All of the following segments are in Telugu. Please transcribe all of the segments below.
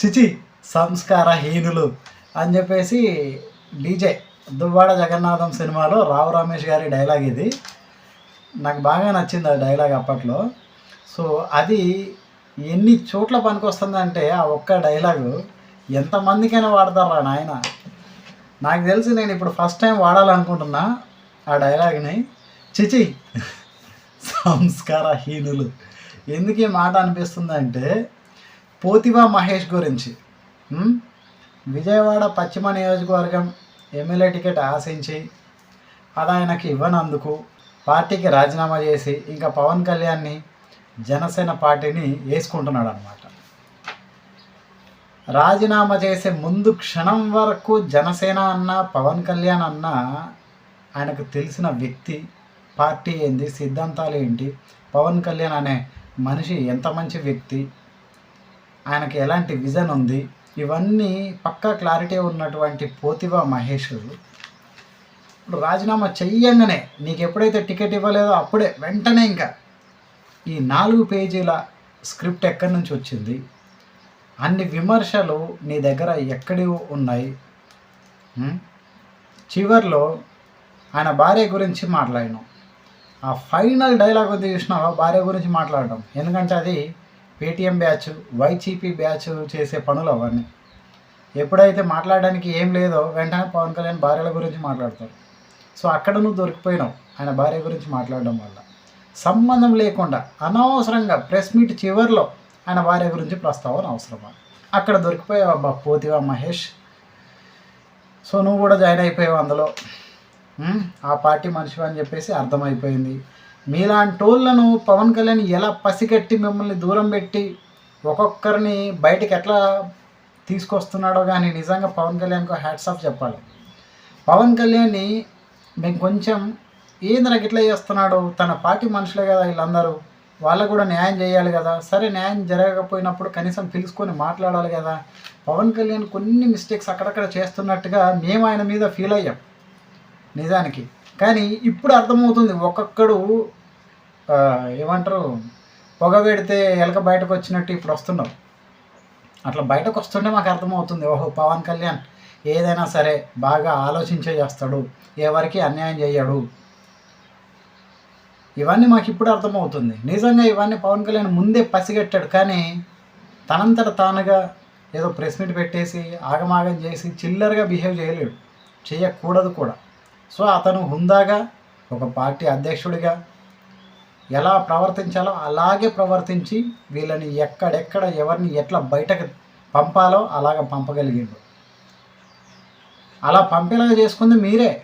చిచి సంస్కారహీనులు అని చెప్పేసి డీజే దువ్వాడ జగన్నాథం సినిమాలో రావు రమేష్ గారి డైలాగ్ ఇది. నాకు బాగా నచ్చింది ఆ డైలాగ్ అప్పట్లో. సో అది ఎన్ని చోట్ల పనికొస్తుందంటే ఆ ఒక్క డైలాగు ఎంతమందికైనా వాడతారా నాయన. నాకు తెలిసి నేను ఇప్పుడు ఫస్ట్ టైం వాడాలనుకుంటున్నా ఆ డైలాగ్ని. చిచి సంస్కారహీనులు ఎందుకు ఈ మాట అనిపిస్తుందంటే పోతివా మహేష్ గురించి. విజయవాడ పశ్చిమ నియోజకవర్గం ఎమ్మెల్యే టికెట్ ఆశించి అది ఆయనకి ఇవ్వనందుకు పార్టీకి రాజీనామా చేసి ఇంకా పవన్ కళ్యాణ్ని జనసేన పార్టీని వేసుకుంటున్నాడు అనమాట రాజీనామా చేసే ముందు క్షణం వరకు జనసేన అన్న పవన్ కళ్యాణ్ అన్న ఆయనకు తెలిసిన వ్యక్తి పార్టీ ఏంది సిద్ధాంతాలు ఏంటి పవన్ కళ్యాణ్ అనే మనిషి ఎంత మంచి వ్యక్తి ఆయనకి ఎలాంటి విజన్ ఉంది? ఇవన్నీ పక్కా క్లారిటీ ఉన్నటువంటి పోతివా మహేష్. ఇప్పుడు రాజీనామా చెయ్యంగానే నీకు ఎప్పుడైతే టికెట్ ఇవ్వలేదో అప్పుడే వెంటనే ఇంకా ఈ నాలుగు పేజీల స్క్రిప్ట్ ఎక్కడి నుంచి వచ్చింది? అన్ని విమర్శలు నీ దగ్గర ఎక్కడి ఉన్నాయి? చివర్లో ఆయన భార్య గురించి మాట్లాడినాం. ఆ ఫైనల్ డైలాగ్ ఉంది చూసినావా? భార్య గురించి మాట్లాడడం. ఎందుకంటే అది పేటీఎం బ్యాచ్ వైసీపీ బ్యాచ్ చేసే పనులు అవన్నీ. ఎప్పుడైతే మాట్లాడడానికి ఏం లేదో వెంటనే పవన్ కళ్యాణ్ భార్యల గురించి మాట్లాడతారు సో అక్కడ నువ్వు దొరికిపోయినావు ఆయన భార్య గురించి మాట్లాడడం వల్ల. సంబంధం లేకుండా అనవసరంగా ప్రెస్ మీట్ చివరిలో ఆయన భార్య గురించి ప్రస్తావన అవసరమా? అక్కడ దొరికిపోయావు అబ్బా పోతివా మహేష్? సో నువ్వు కూడా జాయిన్ అయిపోయావు అందులో. ఆ పార్టీ మనిషి అని చెప్పేసి అర్థమైపోయింది. మీలాంటి వాళ్ళను పవన్ కళ్యాణ్ ఎలా పసిగట్టి మిమ్మల్ని దూరం పెట్టి ఒక్కొక్కరిని బయటికి ఎట్లా తీసుకొస్తున్నాడో కానీ నిజంగా పవన్ కళ్యాణ్కు హ్యాట్స్ ఆఫ్ చెప్పాలి. పవన్ కళ్యాణ్ని మేము కొంచెం ఏంది నాకు ఇట్లా చేస్తున్నాడు? తన పార్టీ మనుషులే కదా వీళ్ళందరూ. వాళ్ళకు కూడా న్యాయం చేయాలి కదా. సరే న్యాయం జరగకపోయినప్పుడు కనీసం పిలుచుకొని మాట్లాడాలి కదా. పవన్ కళ్యాణ్ కొన్ని మిస్టేక్స్ అక్కడక్కడ చేస్తున్నట్టుగా మేము ఆయన మీద ఫీల్ అయ్యాం. నిజానికి. కానీ ఇప్పుడు అర్థమవుతుంది ఒక్కొక్కడు ఏమంటారు? పొగ పెడితే ఎలక బయటకు వచ్చినట్టు ఇప్పుడు వస్తున్నావు. అట్లా బయటకు వస్తుంటే మాకు అర్థమవుతుంది. ఓహో పవన్ కళ్యాణ్ ఏదైనా సరే బాగా ఆలోచించే చేస్తాడు. ఎవరికి అన్యాయం చేయడు. ఇవన్నీ మాకు ఇప్పుడు అర్థమవుతుంది. నిజంగా ఇవన్నీ పవన్ కళ్యాణ్ ముందే పసిగట్టాడు. కానీ తనంతట తానుగా ఏదో ప్రెస్ మీట్ పెట్టేసి ఆగమాగం చేసి చిల్లరగా బిహేవ్ చేయలేడు. చేయకూడదు కూడా. సో అతను హుందాగా ఒక పార్టీ అధ్యక్షుడిగా ఎలా ప్రవర్తించాలో అలాగే ప్రవర్తించి వీళ్ళని ఎక్కడెక్కడ ఎవరిని ఎట్లా బయటకు పంపాలో అలాగ పంపగలిగిండు. అలా పంపేలాగా చేసుకుంది మీరే.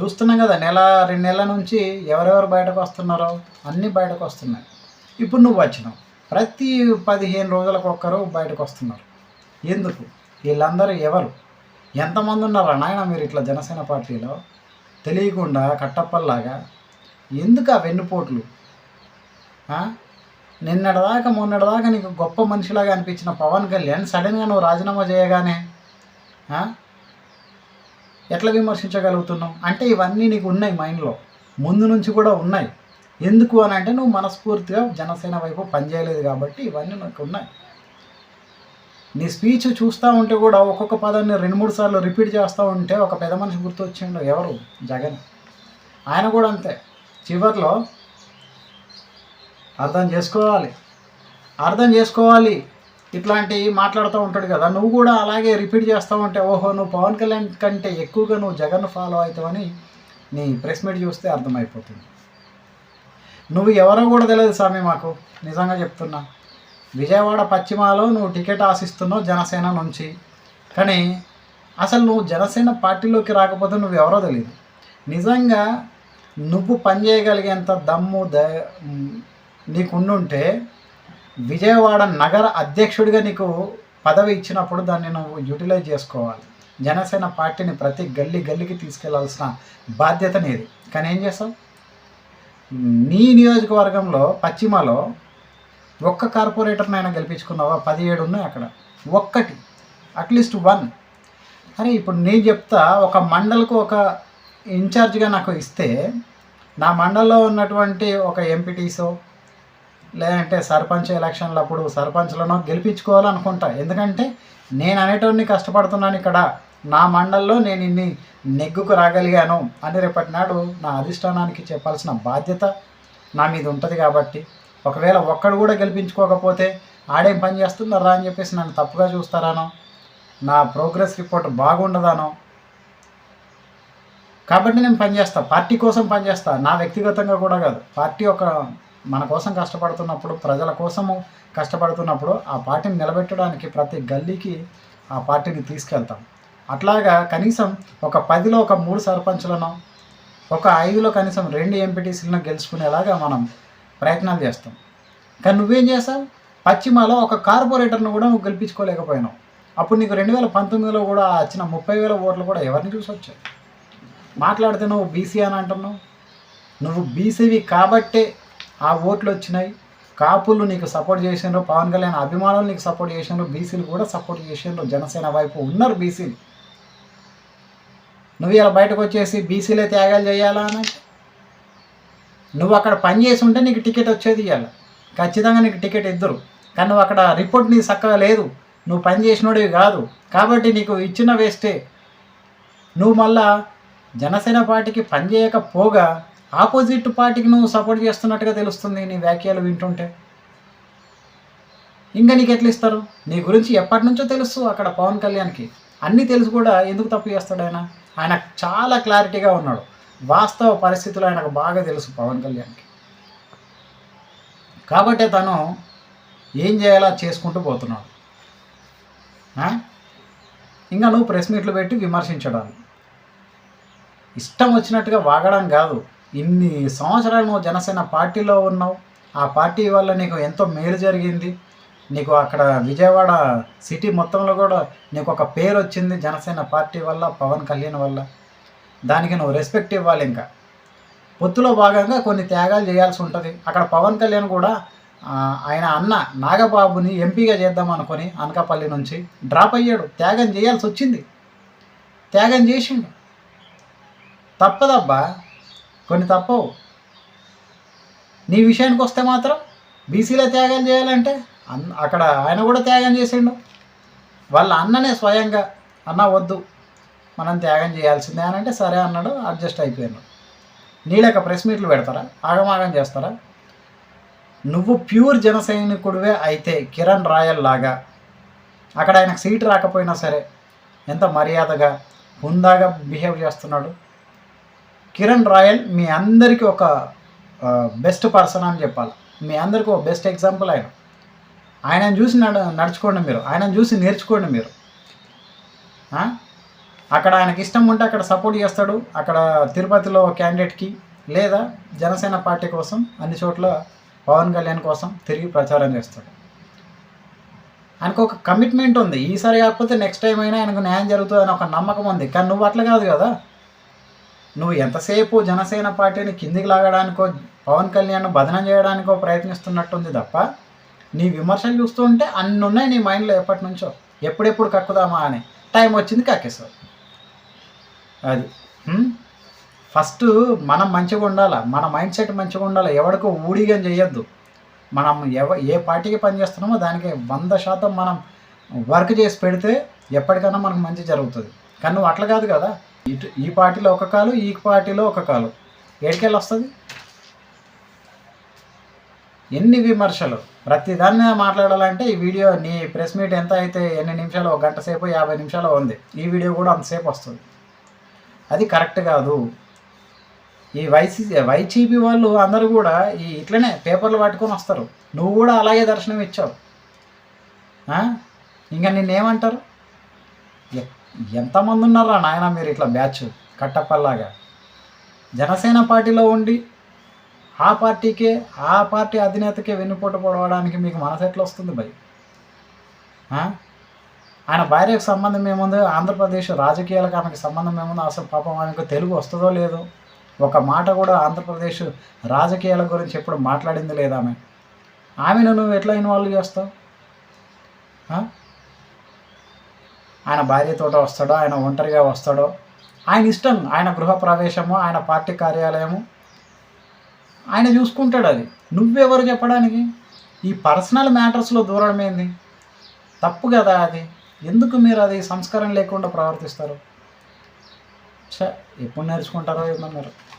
చూస్తున్నాం కదా నెల రెండు నెలల నుంచి ఎవరెవరు బయటకు వస్తున్నారో అన్నీ బయటకు వస్తున్నాయి. ఇప్పుడు నువ్వు వచ్చినావు. ప్రతి పదిహేను రోజులకు ఒక్కరు బయటకు వస్తున్నారు. ఎందుకు? వీళ్ళందరూ ఎవరు? ఎంతమంది ఉన్నారా? నాయన మీరు ఇట్లా జనసేన పార్టీలో? తెలియకుండా కట్టప్పల్లాగా ఎందుకు ఆ వెన్నుపోట్లు? నిన్నటిదాకా మొన్నటిదాకా నీకు గొప్ప మనిషిలాగా అనిపించిన పవన్ కళ్యాణ్ సడన్గా నువ్వు రాజీనామా చేయగానే ఎట్లా విమర్శించగలుగుతున్నావు? అంటే ఇవన్నీ నీకు ఉన్నాయి మైండ్లో. ముందు నుంచి కూడా ఉన్నాయి. ఎందుకు అని అంటే నువ్వు మనస్ఫూర్తిగా జనసేన వైపు పనిచేయలేదు కాబట్టి ఇవన్నీ నాకు ఉన్నాయి. నీ స్పీచ్ చూస్తూ ఉంటే కూడా ఒక్కొక్క పదాన్ని రెండు మూడు సార్లు రిపీట్ చేస్తూ ఉంటే ఒక పెద్ద మనిషి గుర్తొచ్చిండు ఎవరు? జగన్. ఆయన కూడా అంతే. చివర్లో అర్థం చేసుకోవాలి. అర్థం చేసుకోవాలి. ఇట్లాంటివి మాట్లాడుతూ ఉంటాడు కదా నువ్వు కూడా అలాగే రిపీట్ చేస్తూ ఉంటే ఓహో నువ్వు పవన్ కళ్యాణ్ కంటే ఎక్కువగా నువ్వు జగన్ ఫాలో అవుతావని నీ ప్రెస్ మీట్ చూస్తే అర్థమైపోతుంది. నువ్వు ఎవరో కూడా తెలియదు స్వామి మాకు నిజంగా చెప్తున్నా. విజయవాడ పశ్చిమలో నువ్వు టికెట్ ఆశిస్తున్నావు జనసేన నుంచి. కానీ అసలు నువ్వు జనసేన పార్టీలోకి రాకపోతే నువ్వు ఎవరో తెలియదు నిజంగా నువ్వు పని చేయగలిగేంత దమ్ము ద నీకుండుంటే విజయవాడ నగర అధ్యక్షుడిగా నీకు పదవి ఇచ్చినప్పుడు దాన్ని నువ్వు యూటిలైజ్ చేసుకోవాలి. జనసేన పార్టీని ప్రతి గల్లీ గల్లీకి తీసుకెళ్ళాల్సిన బాధ్యత నీది. కానీ ఏం చేస్తావు? నీ నియోజకవర్గంలో పశ్చిమలో ఒక్క కార్పొరేటర్నైనా గెలిపించుకున్నావా? పదిహేడు ఉన్నాయి అక్కడ. ఒక్కటి. At least one. అరే ఇప్పుడు నేను చెప్తా ఒక మండలకు ఒక ఇన్ఛార్జ్గా నాకు ఇస్తే నా మండలంలో ఉన్నటువంటి ఒక ఎంపీటీసో లేదంటే సర్పంచ్ ఎలక్షన్లప్పుడు సర్పంచ్లను గెలిపించుకోవాలనుకుంటా. ఎందుకంటే నేను అనేటోడిని కష్టపడుతున్నాను ఇక్కడ. నా మండల్లో నేను ఇన్ని నెగ్గుకు రాగలిగాను అని రేపటి నాడు నా అధిష్టానానికి చెప్పాల్సిన బాధ్యత నా మీద ఉంటుంది కాబట్టి ఒకవేళ ఒక్కడు కూడా గెలిపించుకోకపోతే ఆడేం పని చేస్తున్నారా అని చెప్పేసి నన్ను తప్పుగా చూస్తారానో నా ప్రోగ్రెస్ రిపోర్ట్ బాగుండదానో కాబట్టి నేను పనిచేస్తా పార్టీ కోసం పనిచేస్తా నా వ్యక్తిగతంగా కూడా కాదు. పార్టీ ఒక మన కోసం కష్టపడుతున్నప్పుడు ప్రజల కోసము కష్టపడుతున్నప్పుడు ఆ పార్టీని నిలబెట్టడానికి ప్రతి గల్లీకి ఆ పార్టీని తీసుకెళ్తాం. అట్లాగా కనీసం ఒక పదిలో ఒక మూడు సర్పంచ్లను ఒక ఐదులో కనీసం రెండు ఎంపీటీసీలను గెలుచుకునేలాగా మనం ప్రయత్నాలు చేస్తాం. కానీ నువ్వేం చేస్తావు? పశ్చిమలో ఒక కార్పొరేటర్ను కూడా నువ్వు గెలిపించుకోలేకపోయినావు. అప్పుడు నీకు రెండు వేల పంతొమ్మిదిలో కూడా వచ్చిన ముప్పై వేల ఓట్లు కూడా ఎవరిని చూసి వచ్చాయి? మాట్లాడితే నువ్వు బీసీ అని అంటున్నావు. నువ్వు బీసీవి కాబట్టే ఆ ఓట్లు వచ్చినాయి. కాపులు నీకు సపోర్ట్ చేసిండ్రు పవన్ కళ్యాణ్ అభిమానులు నీకు సపోర్ట్ చేసిండ్రు బీసీలు కూడా సపోర్ట్ చేసిండ్రు. జనసేన వైపు ఉన్నారు బీసీలు నువ్వు ఇలా బయటకు వచ్చేసి బీసీలే త్యాగాలు చేయాలా అని నువ్వు అక్కడ పని చేసి ఉంటే నీకు టికెట్ వచ్చేది ఇవ్వాలి ఖచ్చితంగా నీకు టికెట్ ఇద్దరు. కానీ నువ్వు అక్కడ రిపోర్ట్ నీకు చక్కగా లేదు. నువ్వు పని చేసినోడివి కాదు. కాబట్టి నీకు ఇచ్చిన వేస్టే నువ్వు మళ్ళా జనసేన పార్టీకి పని చేయకపోగా ఆపోజిట్ పార్టీకి నువ్వు సపోర్ట్ చేస్తున్నట్టుగా తెలుస్తుంది నీ వ్యాఖ్యలు వింటుంటే. ఇంకా నీకు ఎట్లా ఇస్తారు? నీ గురించి ఎప్పటి నుంచో తెలుసు అక్కడ పవన్ కళ్యాణ్కి. అన్నీ తెలుసు కూడా ఎందుకు తప్పు చేస్తాడు ఆయన? ఆయన చాలా క్లారిటీగా ఉన్నాడు. వాస్తవ పరిస్థితులు ఆయనకు బాగా తెలుసు పవన్ కళ్యాణ్కి. కాబట్టి తను ఏం చేయాలో చేసుకుంటూ పోతున్నాడు. ఇంకా నువ్వు ప్రెస్ మీట్లు పెట్టి విమర్శించడానికి ఇష్టం వచ్చినట్టుగా వాగడం కాదు. ఇన్ని సంవత్సరాలు నువ్వు జనసేన పార్టీలో ఉన్నావు. ఆ పార్టీ వల్ల నీకు ఎంతో మేలు జరిగింది. నీకు అక్కడ విజయవాడ సిటీ మొత్తంలో కూడా నీకు ఒక పేరు వచ్చింది జనసేన పార్టీ వల్ల పవన్ కళ్యాణ్ వల్ల. దానికి నువ్వు రెస్పెక్ట్ ఇవ్వాలి ఇంకా. పొత్తులో భాగంగా కొన్ని త్యాగాలు చేయాల్సి ఉంటుంది. అక్కడ పవన్ కళ్యాణ్ కూడా ఆయన అన్న నాగబాబుని ఎంపీగా చేద్దాం అనుకొని అనకాపల్లి నుంచి డ్రాప్ అయ్యాడు. త్యాగం చేయాల్సి వచ్చింది. త్యాగం చేసిండు. తప్పదబ్బా. కొన్ని తప్పవు. నీ విషయానికి వస్తే మాత్రం బీసీలో త్యాగం చేయాలంటే అన్ అక్కడ ఆయన కూడా త్యాగం చేసిండు. వాళ్ళ అన్ననే స్వయంగా అన్న వద్దు మనం త్యాగం చేయాల్సిందే అని అంటే సరే అన్నాడు అడ్జస్ట్ అయిపోయాను నీళ్ళక ప్రెస్ మీట్లు పెడతారా? ఆగమాగం చేస్తారా? నువ్వు ప్యూర్ జనసైనికుడివే అయితే కిరణ్ రాయల్ లాగా. అక్కడ ఆయనకు సీట్ రాకపోయినా సరే ఎంత మర్యాదగా హుందాగా బిహేవ్ చేస్తున్నాడు. కిరణ్ రాయల్ మీ అందరికీ ఒక బెస్ట్ పర్సన్ అని చెప్పాలి. మీ అందరికీ ఒక బెస్ట్ ఎగ్జాంపుల్ ఆయన. ఆయనను చూసి నడుచుకోండి మీరు. ఆయనను చూసి నేర్చుకోండి మీరు. అక్కడ ఆయనకి ఇష్టం ఉంటే అక్కడ సపోర్ట్ చేస్తాడు. అక్కడ తిరుపతిలో క్యాండిడేట్కి లేదా జనసేన పార్టీ కోసం అన్ని చోట్ల పవన్ కళ్యాణ్ కోసం తిరిగి ప్రచారం చేస్తాడు. ఆయనకు ఒక కమిట్మెంట్ ఉంది. ఈసారి కాకపోతే నెక్స్ట్ టైం అయినా ఆయనకు న్యాయం జరుగుతుంది అని ఒక నమ్మకం ఉంది. కానీ నువ్వు అట్లా కాదు కదా. నువ్వు ఎంతసేపు జనసేన పార్టీని కిందికి లాగడానికో పవన్ కళ్యాణ్ బదనం చేయడానికో ప్రయత్నిస్తున్నట్టుంది తప్ప నీ విమర్శలు చూస్తూ ఉంటే అన్ని ఉన్నాయి నీ మైండ్లో ఎప్పటి నుంచో ఎప్పుడెప్పుడు కక్కుదామా అని. టైం వచ్చింది కక్కేస్తావు అది. ఫస్ట్ మనం మంచిగా ఉండాలా? మన మైండ్ సెట్ మంచిగా ఉండాలి? ఎవరికో ఊడిగా చేయొద్దు మనం ఎవ ఏ పార్టీకి పనిచేస్తున్నామో దానికి వంద శాతం మనం వర్క్ చేసి పెడితే ఎప్పటికైనా మనకు మంచి జరుగుతుంది. కానీ నువ్వు అట్లా కాదు కదా? ఇటు ఈ పార్టీలో ఒక కాలు ఈ పార్టీలో ఒక కాలు. ఏడికెళ్ళి వస్తుంది? ఎన్ని విమర్శలు. ప్రతి మాట్లాడాలంటే ఈ వీడియో నీ ప్రెస్ మీట్ ఎంత అయితే ఎన్ని నిమిషాలు ఒక గంట సేపు యాభై నిమిషాలు ఉంది. ఈ వీడియో కూడా అంతసేపు వస్తుంది. అది కరెక్ట్ కాదు. ఈ వైసీ వైసీపీ వాళ్ళు అందరూ కూడా ఈ ఇట్లనే పేపర్లు పట్టుకొని వస్తారు. నువ్వు కూడా అలాగే దర్శనం ఇచ్చావు. ఇంకా నిన్నేమంటారు? ఎంతమంది ఉన్నారా నాయన మీరు ఇట్లా బ్యాచ్ కట్టప్పల్లాగా? జనసేన పార్టీలో ఉండి ఆ పార్టీకే ఆ పార్టీ అధినేతకే వెన్నుపోటు పొడవడానికి మీకు మనసు ఎట్లా వస్తుంది భయ్ ఆయన భార్యకు సంబంధం ఏముంది? ఆంధ్రప్రదేశ్ రాజకీయాలకు ఆమెకు సంబంధం ఏముందో? అసలు పాపం ఆమెకు తెలుగు వస్తుందో లేదో? ఒక మాట కూడా ఆంధ్రప్రదేశ్ రాజకీయాల గురించి ఎప్పుడు మాట్లాడింది లేదా ఆమె? ఆమెను నువ్వు ఎట్లా ఇన్వాల్వ్ చేస్తావు? ఆయన భార్యతోట వస్తాడో ఆయన ఒంటరిగా వస్తాడో ఆయన ఇష్టం ఆయన గృహ ప్రవేశము ఆయన పార్టీ కార్యాలయము ఆయన చూసుకుంటాడు అది. నువ్వెవరు చెప్పడానికి? ఈ పర్సనల్ మ్యాటర్స్లో దూరడం ఏంది? తప్పు కదా అది. ఎందుకు మీరు అది సంస్కారం లేకుండా ప్రవర్తిస్తారు? ఎప్పుడు నేర్చుకుంటారో ఏమో మీరు.